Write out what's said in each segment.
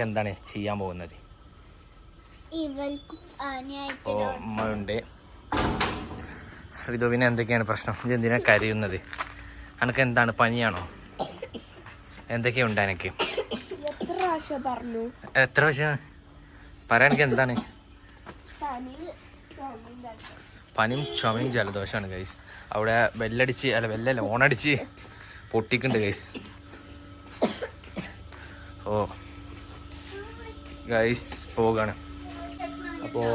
നമുക്ക് എന്താണ് ചെയ്യാൻ പോകുന്നത്? അപ്പോൾ ഉണ്ട് ഋതുവിന് എന്തൊക്കെയാണ് പ്രശ്നം? ഇത് എന്തിനാ കരയുന്നത്? അനക്ക് എന്താണ് പനിയാണോ? എന്തൊക്കെയുണ്ട് എനിക്ക് എത്ര പ്രാവശ്യം പറയാനൊക്കെ എന്താണ്? പനി പനിയും ചുമയും ജലദോഷമാണ് ഗൈസ് അവിടെ ബെല്ലടിച്ച് അല്ല ബെല്ലല്ല ഓണടിച്ച് പൊട്ടിക്കുന്നുണ്ട് ഗൈസ് ഓ. ഗൈസ് പോകാണ് അപ്പോൾ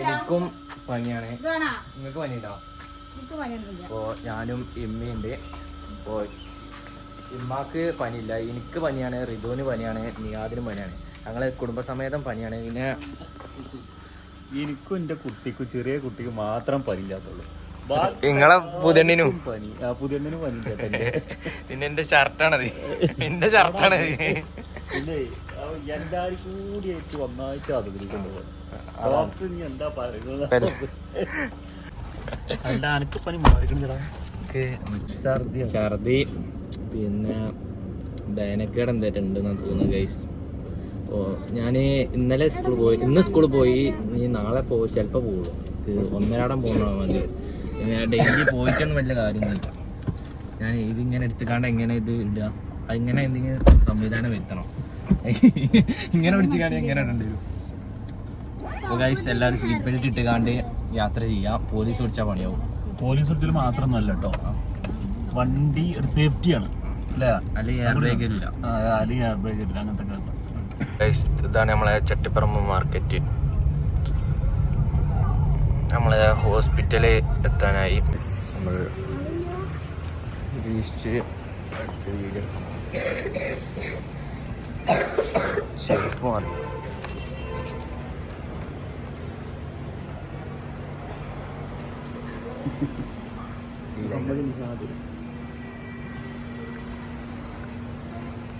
എനിക്കും പനിയാണ്. നിങ്ങൾക്ക് പനിയുണ്ടോ? അപ്പോൾ ഞാനും ഇമ്മയുണ്ട്. അപ്പോൾ ഇമ്മാക്ക് പനിയില്ല. എനിക്ക് പനിയാണ് റിതുവിന് പനിയാണ് നിയാദിനും പനിയാണ്. ഞങ്ങളെ കുടുംബസമേതം പനിയാണ്. പിന്നെ എനിക്കും എന്റെ കുട്ടിക്കും ചെറിയ കുട്ടിക്ക് മാത്രം പനിയില്ലാത്തുള്ളൂ. നിങ്ങളെ പുതണ്ണിനും പനി. ആ പുതിയണ്ണിനും പനി പിന്നെ എന്റെ ഷർട്ടാണത്. എന്റെ ഷർട്ടാണത്. പിന്നെ ആ എല്ലാരും കൂടിയായിട്ട് ഒന്നായിട്ട് അതിൽ കൊണ്ടുപോകും ഡോക്ടർ ഇനി എന്താ പറയുന്നത്? അല്ല അനക്ക് പനി മാറിക്കണില്ലടാ. ഛർദിയാ. ഛർദി പിന്നെ ദയനക്കേട് എന്തായിട്ടുണ്ടെന്ന് തോന്നുന്നു ഗൈസ് അപ്പോൾ ഞാൻ ഇന്നലെ സ്കൂളിൽ പോയി ഇന്ന് സ്കൂളിൽ പോയി നീ നാളെ പോ ചിലപ്പോൾ പോകുള്ളൂ ഒന്നരാടം പോകുന്ന മതി. പിന്നെ ഡെയിലി പോയിട്ടൊന്നും വലിയ കാര്യമൊന്നുമില്ല. ഞാൻ ഇതിങ്ങനെ എടുത്തുകാണ്ട് എങ്ങനെ ഇത് ഇടുക അതിങ്ങനെ എന്തെങ്കിലും സംവിധാനം വരുത്തണം. ഇങ്ങനെ പിടിച്ച് കാണി എങ്ങനെ ഇടേണ്ടി വരും. അപ്പോൾ ഗൈസ് എല്ലാവരും സീറ്റ് ബെൽറ്റ് ഇട്ട് കാണ്ട് യാത്ര ചെയ്യാം. പോലീസ് പിടിച്ചാൽ പണിയാവും. പോലീസ് ഒരിക്കലും മാത്രമൊന്നുമല്ല കേട്ടോ. വണ്ടി ഒരു സേഫ്റ്റിയാണ് അല്ലെങ്കിൽ എയർ ബ്രേക്ക് ഇല്ല. ആ, അല്ലെങ്കിൽ എയർ ബ്രേക്ക് ഇല്ല. അങ്ങനത്തെ ഒക്കെ പ്രശ്നം. ഗൈസ് ഇതാണ് നമ്മളെ ചട്ടിപ്പറമ്പ് മാർക്കറ്റ് നമ്മളെ ഹോസ്പിറ്റലിൽ എത്താനായി. നമ്മൾ ഈസ്റ്റ് അടുത്ത മാറി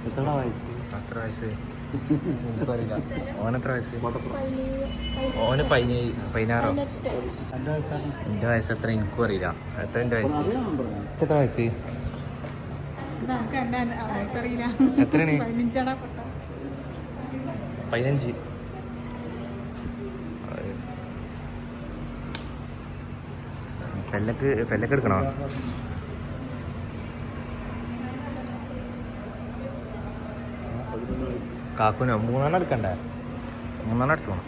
എത്ര വയസ്സ്. എത്ര വയസ്സ് എനിക്കറിയില്ല ഓനെത്ര വയസ്സ്? ഓന് പതിനേഴ് പതിനാറോ? എന്റെ വയസ്സ് എത്ര എനിക്കും അറിയില്ല. എത്ര എന്റെ വയസ്സ്? എത്ര വയസ്സ്? എത്രയാണ്? പതിനഞ്ച്. ഫെല്ലക്ക് ഫെല്ലക്ക് എടുക്കണോ? കാക്കുനോ മൂന്നെണ്ണം എടുക്കണ്ടേ? മൂന്നെണ്ണം എടുത്തോണം.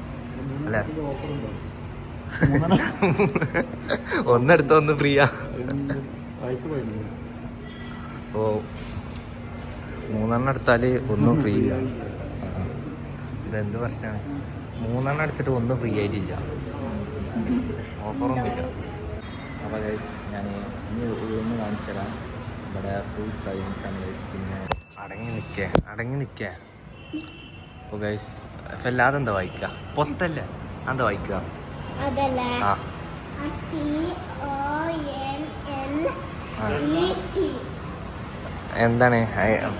അല്ലേ? ഒന്നെടുത്തോ ഒന്ന് ഫ്രീയാ. ഓ മൂന്നെണ്ണം എടുത്താൽ ഒന്നും ഫ്രീ ഇല്ല. ഇതെന്ത് പ്രശ്നമാണ് മൂന്നെണ്ണം എടുത്തിട്ട് ഒന്നും ഫ്രീ ആയിട്ടില്ല. ഓഫറൊന്നും ഇല്ല അപ്പോൾ ഗൈസ് ഞാൻ ഇനി ഒന്ന് കാണിച്ചു തരാം. ഇവിടെ ഫുൾ സൈലൻസ് ആണ് ഗൈസ് പിന്നെ അടങ്ങി നിൽക്കേ അടങ്ങി നിൽക്കേ. അപ്പോൾ ഗൈസ് അല്ലാതെ എന്താ വായിക്കുക പൊത്തല്ലേ? എന്താ വായിക്കുക ആ. എന്താണ്?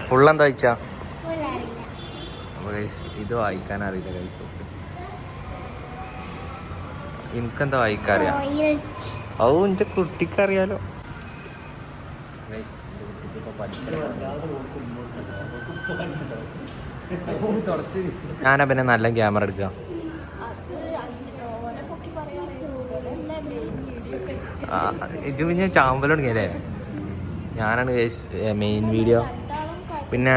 ഫുൾ എന്താ വായിച്ചാ ഇത് വായിക്കാൻ അറിയില്ല ഗൈസ് എനിക്കെന്താ വായിക്കാൻ ഔ എന്റെ കുട്ടിക്ക് അറിയാലോ ഞാനാ പിന്നെ നല്ല ക്യാമറ എടുക്കുക ആ, ഇത് പിന്നെ ചാമ്പൽ തുടങ്ങിയല്ലേ? ഞാനാണ് മെയിൻ വീഡിയോ പിന്നെ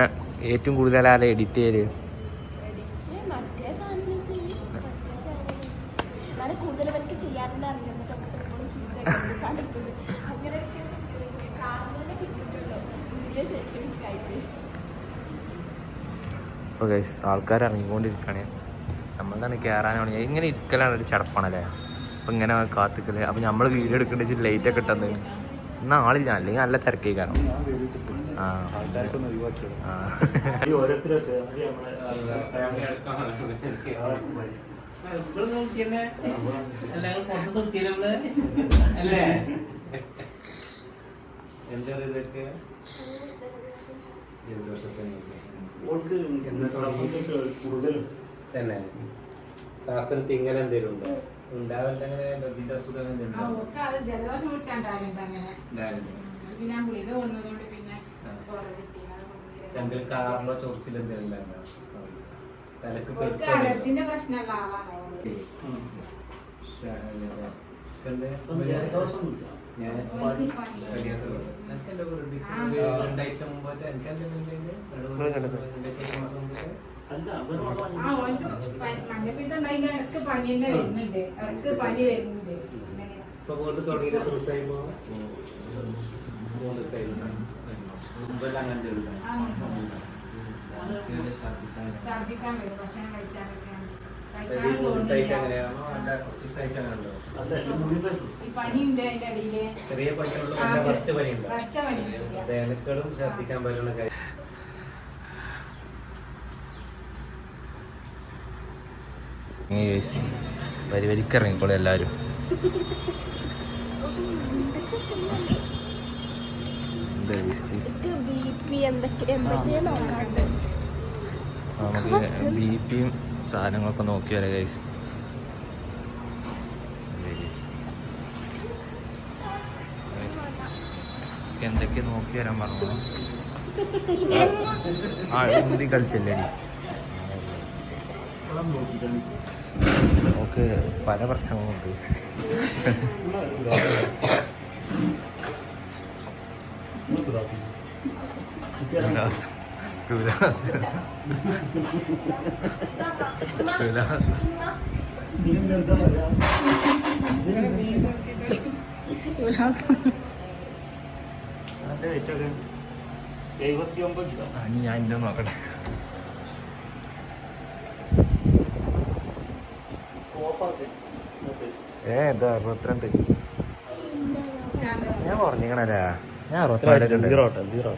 ഏറ്റവും കൂടുതൽ ആരെ എഡിറ്റ് കഴിക്കും അപ്പോൾ ഗൈസ് ആൾക്കാർ ഇറങ്ങിക്കൊണ്ടിരിക്കുകയാണ് നമ്മളെന്താണ് കയറാനാണ് ഇങ്ങനെ ഇരിക്കലാണ് ഒരു ചടപ്പാണല്ലേ അപ്പം ഇങ്ങനെ കാത്തിക്കൽ. അപ്പം നമ്മൾ വീഡിയോ എടുക്കേണ്ട വെച്ചാൽ ലൈറ്റ് ഒക്കെ ഇട്ടെന്ന്. എന്നാൽ ആളില്ല. അല്ലെങ്കിൽ നല്ല തിരക്കേക്കാണോ കാരണം. ആ ഓൾക്ക് കൂടുതലും തന്നെ. ശാസ്ത്രത്തിൽ ഇങ്ങനെ എന്തെങ്കിലും ഉണ്ടോ ഉണ്ടാവില്ല അങ്ങനെ അലർജിന്റെ അസുഖം എന്തെങ്കിലും ഉണ്ടോ? അത് ജലദോഷം പിടിച്ചാണ്ടായിരുന്നു അങ്ങനെ ഉണ്ടായിരുന്നു. ഇത് ഞാൻ ഗുളിക കൊണ്ടതുകൊണ്ട് പിന്നെ കുറവ് കിട്ടി. അത് കൊണ്ടുപോയി. എന്തെങ്കിലും കാറിലോ ചൊറിച്ചിൽ എന്തെങ്കിലും തലക്ക് അവർക്ക് പെരുപ്പോ അലർജിന്റെ പ്രശ്നമുള്ള ആളാണ് അവർ. ജലദോഷമൊന്നുമില്ല ഞാൻ. എനിക്കല്ലേ ഒരു ആ. രണ്ടാഴ്ച മുമ്പായിട്ട് എനിക്കല്ലേ രണ്ടാഴ്ച മാസം മുമ്പേ അവരോട് ആ ഓർക്ക് പറ്റുന്ന മഞ്ഞപ്പിത്തം ഉണ്ടായില്ല ഇടയ്ക്ക് പനി തന്നെ വരുന്നുണ്ട്. ഇടയ്ക്ക് പനി ദിവസമായി മുമ്പെല്ലാം അങ്ങനെ ആ, ഛർദ്ദിക്കാൻ വരും ഭക്ഷണം കഴിച്ചാലൊക്കെ കഴിക്കാനും മൂന്ന് ദിവസമായിട്ട് തോന്നുന്നില്ല അങ്ങനെയാണോ അല്ല കുറച്ച് ദിവസമായിട്ട് അങ്ങനെ ഉണ്ടോ അല്ല ഈ മുഴുവൻ ഈ പനിയുണ്ട് അതിന്റെ അടിയിൽ ചെറിയ പനിയുള്ളൂ ആ, നല്ല ചെറിയ- കുറച്ച് പനിയുണ്ടോ കുറച്ച പനിയുണ്ട് വേനൽക്കളും ശ്രദ്ധിക്കാൻ പറ്റുന്ന കാര്യം വരി എല്ലാവരും പി എന്തൊക്കെ നോക്കാണ്ട്. നമുക്ക് ബി പിയും സാധനങ്ങളൊക്കെ നോക്കി വരാം ഗൈസ് എന്തൊക്കെ നോക്കി വരാൻ പറഞ്ഞു? ആ ഹിന്ദി കളിച്ചല്ലേ നമുക്ക് പല പ്രശ്നങ്ങളുണ്ട്. തുലാസ്. തുലാസ്. എഴുപത്തി ഒമ്പത് ഞാൻ എന്റെ നോക്കട്ടെ. ഏ എന്താ അറുപത്തിരണ്ട്? ഞാൻ പറഞ്ഞിക്കണല്ലേ ഞാൻ അറുപത്തിരണ്ട് സീറോ സീറോ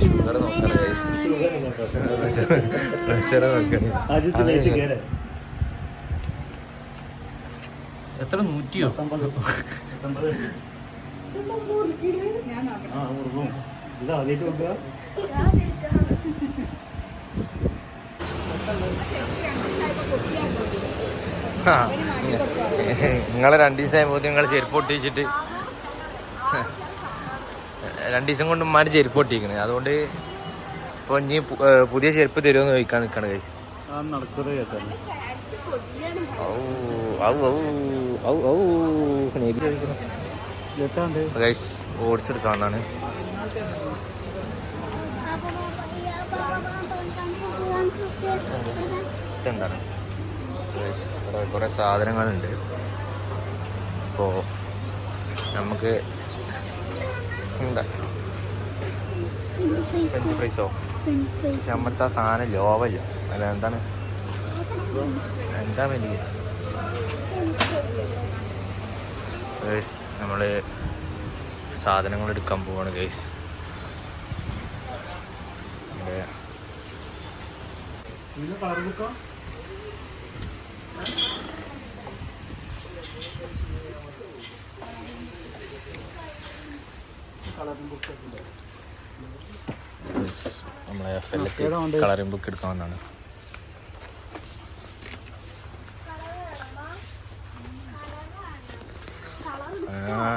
ഷുഗർ നോക്കണേ എത്ര? നൂറ്റിയോ? ഞാൻ ഇത് ആദ്യമായിട്ട് നോക്കുക നിങ്ങളെ രണ്ട് ദിവസം ആയപ്പോൾ നിങ്ങൾ ചെരുപ്പ് ഒട്ടിച്ചിട്ട് രണ്ട് ദിവസം കൊണ്ട് ഉമ്മാര് ചെരുപ്പ് ഒട്ടിക്കണ്. അതുകൊണ്ട് ഇപ്പൊ ഇനി പുതിയ ചെരുപ്പ് തരുമെന്ന് ചോദിക്കാൻ നിൽക്കണ കൈസ് ആ നടക്കുന്നത് കേട്ടോ ഔ ഔ ഔ ഔ ഔ നീതി ചോദിക്കണം എത്താണ്ട് ഗൈസ് ഓടിച്ച് എടുക്കാവുന്നതാണ് എന്താണ്? ഇവിടെ കുറേ സാധനങ്ങളുണ്ട്. അപ്പോൾ നമുക്ക് എന്താ? ഫ്രഞ്ച് ഫ്രൈസോ പക്ഷെ ആ സാധനം ലോവല്ല അല്ല എന്താണ്? എന്താ വലിയ? ഗൈസ് നമ്മൾ സാധനങ്ങൾ എടുക്കാൻ പോവാണ് ഗൈസ് ഇവിടെ നമ്മളെ എഫ് എൽ? കളറിംഗ് ബുക്ക് എടുക്കാൻ വന്നാണ്.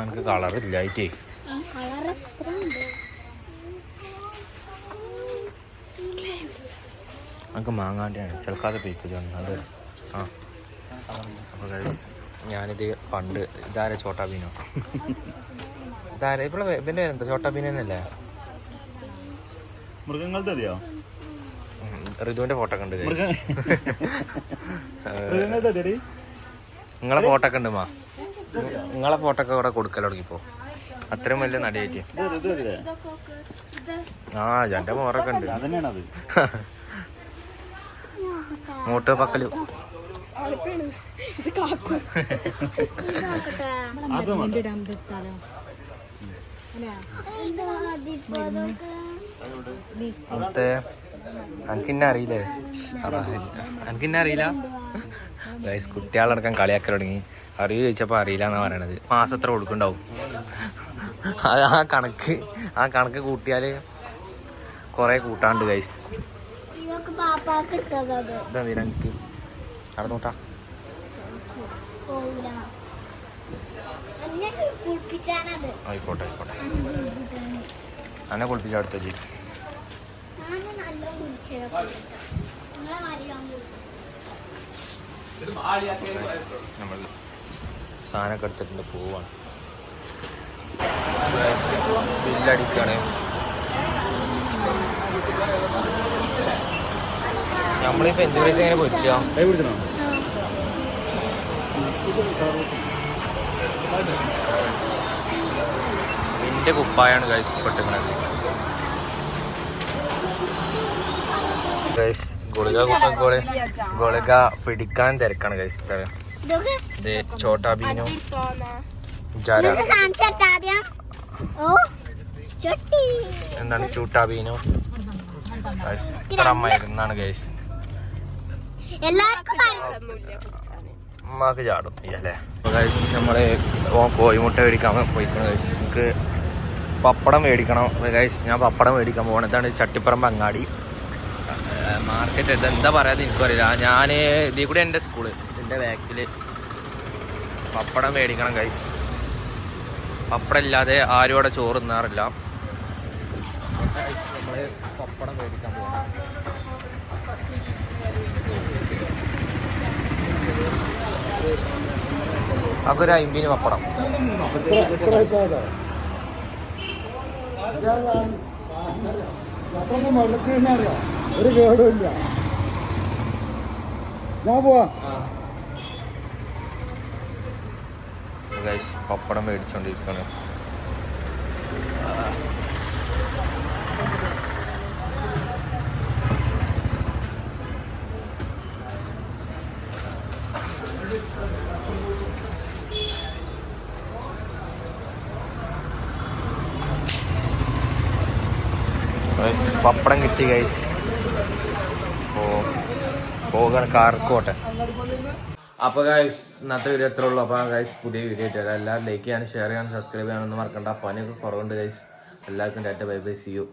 എനിക്ക് കളർ ഇല്ലായിട്ടേ കളർ എത്ര ഉണ്ട് നമുക്ക് മാങ്ങാണ്ടിയാണ്. ചിലക്കാതെ പോയിക്കില്ല അത് ആ. അപ്പോൾ ഗൈസ് ഞാനിത് പണ്ട് ഇതാരെ ചോട്ടാ ബീനോ? ഇതാരെ? ഇപ്പോൾ ഇവന്റെ എന്താ തന്നെയല്ലേ? മൃഗങ്ങളുടെ അറിയോ ഉം, ഋതുവിന്റെ ഫോട്ടോ കണ്ട് നിങ്ങളെ ഫോട്ടോ ഒക്കെ ഉണ്ട് മാ നിങ്ങളെ ഫോട്ടോ ഒക്കെ ഇവിടെ കൊടുക്കൽ തുടങ്ങിപ്പോ. അത്രയും വലിയ നടിയായിട്ട്. ആ എന്റെ മോറൊക്കെ ഉണ്ട് അതന്നെയാണ് അത് മൂട്ട് പക്കൽ ആൾക്കാണ്. ഇത് കാക്കു ഇത് നോക്കട്ടെ അത് മതി. എടുത്താലോ അല്ലേ ഇത് അതിപ്പോ പക്കൽ. മുത്തേ എനിക്കിന്നെ അറിയില്ലേ എനിക്കിന്നെ അറിയില്ല ഗൈസ് കുട്ടികളടക്കം കളിയാക്കൽ തുടങ്ങി. അറിയോ ചോദിച്ചപ്പോൾ അറിയില്ല എന്നാ പറയണത്. മാസം എത്ര കൊടുക്കുന്നുണ്ടാവും. അത് ആ കണക്ക് ആ കണക്ക് കൂട്ടിയാൽ കുറേ കൂട്ടാണ്ട് ഗൈസ്. പാപ്പാക്ക് എടുത്തത് ഇതെന്തിനാ എനിക്ക്? ആയിക്കോട്ടെ ആയിക്കോട്ടെ. എന്നെ കുളിപ്പിച്ച അടുത്ത ജി. നമ്മൾ സാധനമൊക്കെ എടുത്തിട്ടുണ്ട് പോവാണ്. ബില്ലടിക്കാണ്. നമ്മളിപ്പോ എന്ത് പൈസ എങ്ങനെ പൊച്ചാ എന്റെ കുപ്പായാണ് ഗൈസ് പെട്ടിക്കണത്. ഗൈസ് ഗുളിക കുപ്പം കൂടെ ഗുളിക പിടിക്കാൻ തിരക്കാണ് ഗൈസ് ഇത് ചോട്ടാ ബീനു. ജാര. എന്താണ് ചൂട്ടാ ബീനു? ഇത്ര മരുന്നാണ് ഗൈസ് ഉമ്മാക്ക് ചാടും അല്ലേ? നമ്മൾ കോഴിമുട്ട മേടിക്കാൻ പോയിക്കണം നമുക്ക് പപ്പടം മേടിക്കണം. ഗൈസ് ഞാൻ പപ്പടം മേടിക്കാൻ പോകണം ഇതാണ് ചട്ടിപ്പറമ്പ് അങ്ങാടി. മാർക്കറ്റ് ഇത് എന്താ പറയാതെ എനിക്കറിയില്ല. ഞാൻ ഇതിൽ കൂടെ എന്റെ സ്കൂൾ എന്റെ ബാക്കിൽ പപ്പടം മേടിക്കണം ഗൈസ് പപ്പടം ഇല്ലാതെ ആരും അവിടെ ചോറ് തിന്നാറില്ല. നമ്മൾ പപ്പടം മേടിക്കാൻ പോകണം അതൊക്കെ ഒരു അമ്പതിന് പപ്പടം. ഒരു കേടുമില്ല ഞാൻ പോവാ പപ്പടം മേടിച്ചോണ്ടിരിക്കാണ്. പപ്പടം കിട്ടി ഗൈസ് ഓ പോകണം കാർക്കോട്ടെ. അപ്പോൾ ഗൈസ് ഇന്നത്തെ വീഡിയോ എത്ര ഉള്ളൂ. അപ്പോൾ ഗൈസ് പുതിയ വീഡിയോ ആയിട്ട് വരാം എല്ലാവരും ലൈക്ക് ചെയ്യാനും ഷെയർ ചെയ്യാനും സബ്സ്ക്രൈബ് ചെയ്യാനൊന്നും മറക്കണ്ട. പനിയൊക്കെ കുറവുണ്ട് ഗൈസ് എല്ലാവർക്കും tata bye bye see you